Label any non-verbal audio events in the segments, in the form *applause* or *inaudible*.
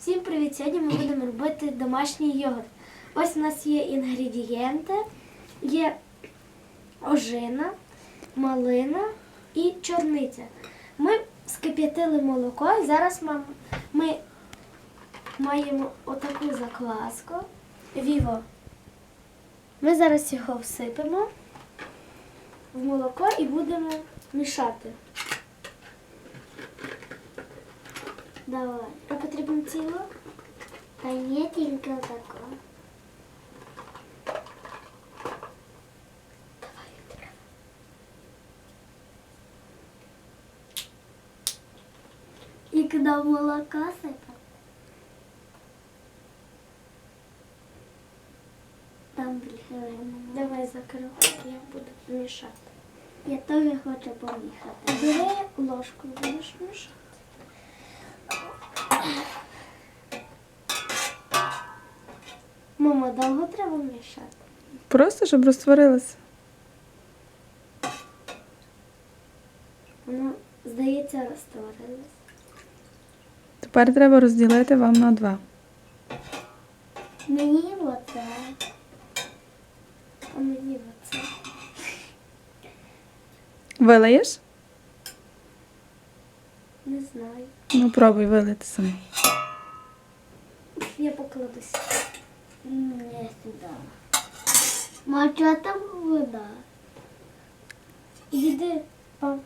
Всім привіт! Сьогодні ми будемо робити домашній йогурт. Ось у нас є інгредієнти, є ожина, малина і чорниця. Ми скип'ятили молоко і зараз ми маємо отаку закваску. Віво. Ми зараз його всипемо в молоко і будемо мішати. Давай. А потрібно ціло? Та ні, тільки отако. Давай, треба. І коли молоко сипав. Там більше Давай закрив, я буду мішати. Я теж хочу помішати. Бери ложку, будеш мішати. Мама, довго треба мішати? Просто щоб розтворилося. Воно, здається, розтворилось. Тепер треба розділити вам на два. Мені оце. А мені оце. Вилаєш? Знаю. Ну, пробуй вилити самі. Я покладуся. Не сюди. Ма, що там вода? Іди, пап.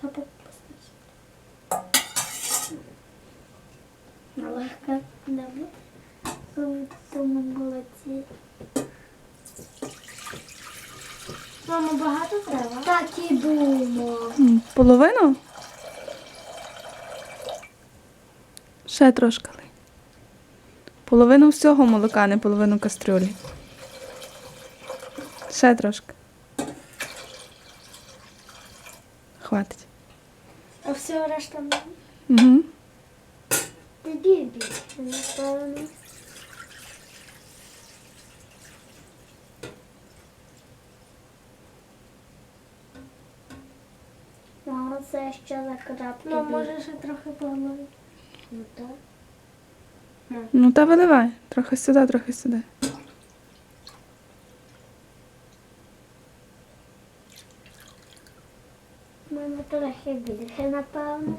Папа, поставь. Легка не буде. Тому молодці. Мама, багато треба? Так і думав. Половину? Ще трошки. Половину всього молока, не половину кастрюлі. Ще трошки. Хватить. А все решта мені? Угу. Тоді більше, це ще за крапки. Ну, може ще трохи поглибити. Ну так. Ну та виливай. Трохи сюди, трохи сюди. Мама, трохи більше, напевно.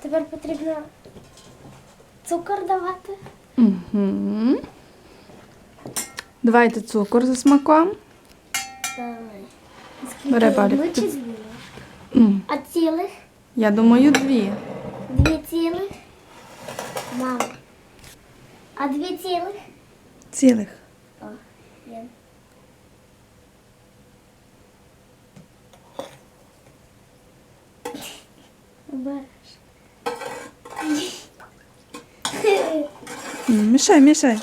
Тепер потрібно цукор давати. Угу. Давайте цукор за смаком. Давай. Бери, Балік. Одну чи дві? М, А цілих? Я думаю, дві. Дві цілих? Мама. А дві цілих? Цілих. О, є. Береш. М, Мішай, мішай.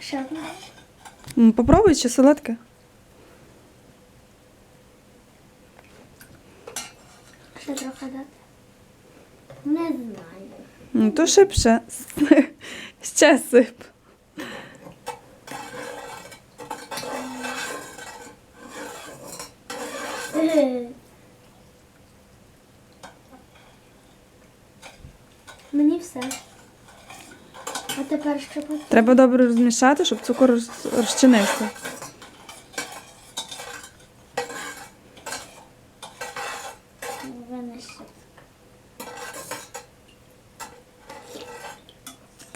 Ще одна. М, Попробуй чи солодке? Ще трохи дати. Не знаю. Ну, то шибше. *laughs* Ще сип. Мені все. А тепер що потрібно? Треба добре розмішати, щоб цукор розчинився.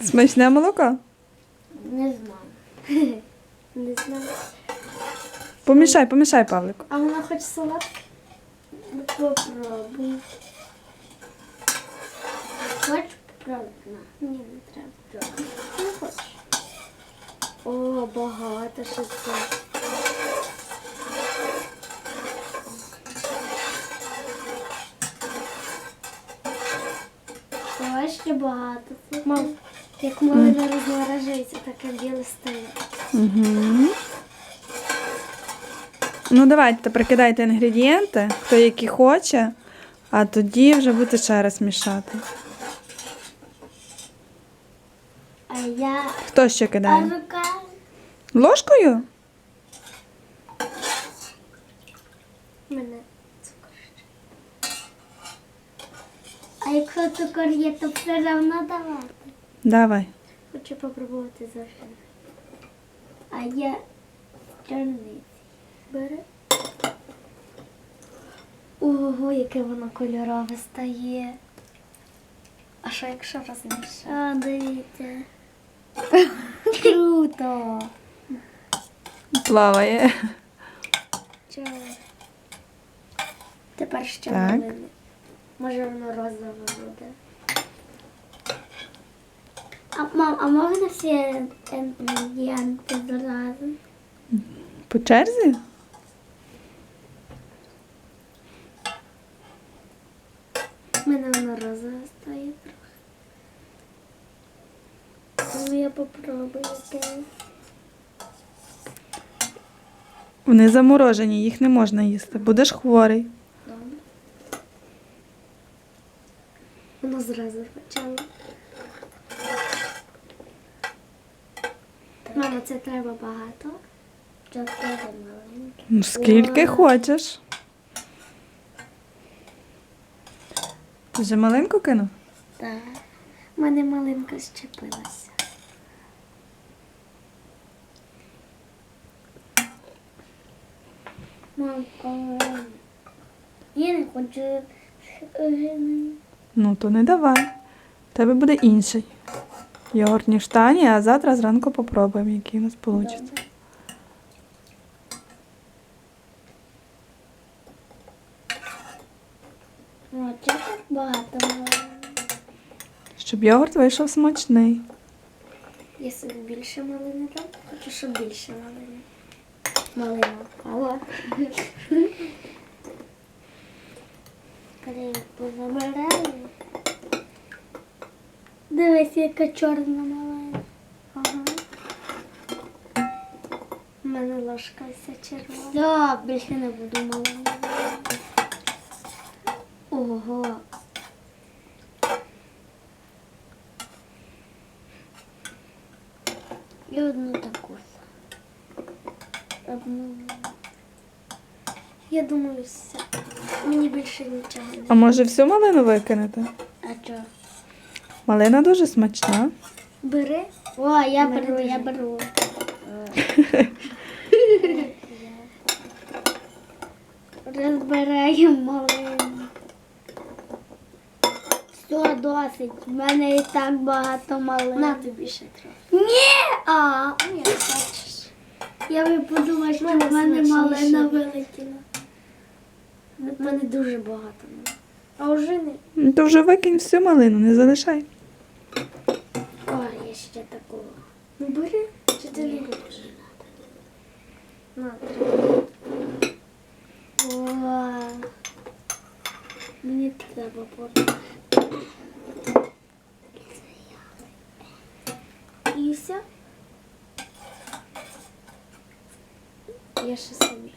Смачне молоко. Не знаю. *laughs* Не знаю. Помішай, помішай, Павлику. А вона хоч солодке? Ну, Попробуй. Хочеш На. Ні, не треба. Не хочеш. О, багато що це. Ще багато. Мам, як малина розморожується, таке біле стає. Угу. Ну, давайте тепер кидайте інгредієнти, хто які хоче, а тоді вже будете ще раз мішати. А я Хто ще кидає? рука Ложкою? Мене цукор. А якщо цукор є, то все одно давати. Давай. Хочу попробувати завжди. А я чорниці. Бери. Ого, яке воно кольорове стає. А що якщо розмішати? А, дивіться. Круто! Плаває. Чого? Тепер ще Так. малини. Може воно розове буде. А, мам, а можна всі інгредієнти зразу? По черзі? У мене воно розове стає трохи. Ну я попробую. Вони заморожені, їх не можна їсти. Будеш хворий. Добре. Воно зразу почало. Мама, це треба багато. Ну, Скільки хочеш. Ти вже маленьку кинув? Так. У мене малинка щепилася. Я не хочу Ну, то не давай. У тебе буде інший. Йогурт ніж Тані, а завтра зранку попробуємо, який у нас вийде. О, це так багато. Щоб йогурт вийшов смачний. Я собі більше малини дам. Хочу, щоб більше малини. Малина. Алло. Коли їх. Дивись, яка чорна маленька. Ага. У мене ложка вся червона. Да, більше не буду маленька. Ого. І одну таку. Я думаю, все. Мені більше нічого не. А може всю малину викинете? А що? Малина дуже смачна. Бери. О, я беру, я беру. *laughs* Розбираємо малину. Все, досить. У мене і так багато малин. На тобі ще трохи. Ні! А, Ні, хочеш. Я би подумала, що в Мене малина вилетіла. У мене дуже багато. А уже не. Ну, То вже викинь всю малину, не залишай. О, я ще такого. Ну бери. Чи ти не будеш? На. О, мені треба потім. І все. Я ще собі.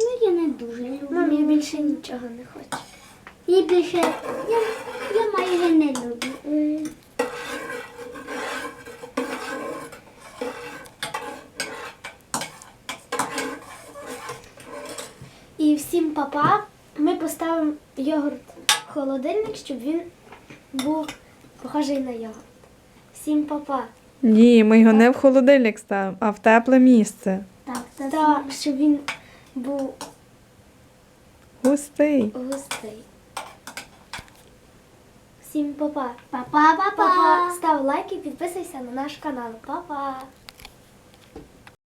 Ну, я не дуже люблю. Мам, я більше нічого не хочу. Я більше, я майже не люблю. Е, І всім папа. Ми поставимо йогурт в холодильник, щоб він був похожий на йогурт. Всім папа. Ні, ми його не в холодильник ставимо, а в тепле місце. Так, це Так, щоб він був Густий. густий. Всім папа. Па-па-па-па. Папа, став лайк і підписуйся на наш канал. Папа.